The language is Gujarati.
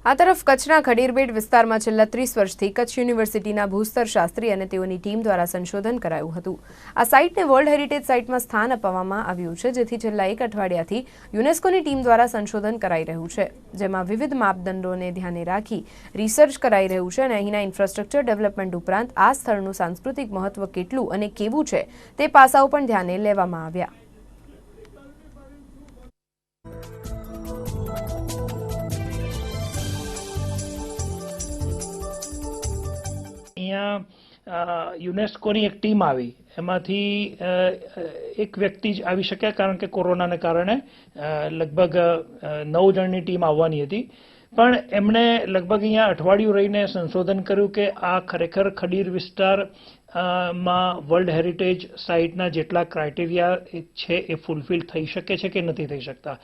આ તરફ કચ્છના ખડીરબેટ વિસ્તારમાં છેલ્લા ત્રીસ વર્ષથી કચ્છ યુનિવર્સિટીના ભૂસ્તર શાસ્ત્રી અને તેઓની ટીમ દ્વારા સંશોધન કરાયું હતું. આ સાઇટને વર્લ્ડ હેરિટેજ સાઇટમાં સ્થાન અપાવવામાં આવ્યું છે, જેથી છેલ્લા એક અઠવાડિયાથી યુનેસ્કોની ટીમ દ્વારા સંશોધન કરાઈ રહ્યું છે, જેમાં વિવિધ માપદંડોને ધ્યાને રાખી રિસર્ચ કરાઈ રહ્યું છે અને અહીંના ઇન્ફ્રાસ્ટ્રક્ચર ડેવલપમેન્ટ ઉપરાંત આ સ્થળનું સાંસ્કૃતિક મહત્વ કેટલું અને કેવું છે તે પાસાઓ પણ ધ્યાને લેવામાં આવ્યા. અહીંયા યુનેસ્કોની એક ટીમ આવી. એમાંથી એક વ્યક્તિ જ આવી શક્યા કારણ કે કોરોનાને કારણે લગભગ નવ જણની ટીમ આવવાની હતી. પણ એમણે લગભગ અહીંયા અઠવાડિયું રહીને સંશોધન કર્યું કે આ ખરેખર ખડીર વિસ્તારમાં વર્લ્ડ હેરિટેજ સાઇટના જેટલા ક્રાઇટેરિયા છે એ ફૂલફિલ થઈ શકે છે કે નથી થઈ શકતા.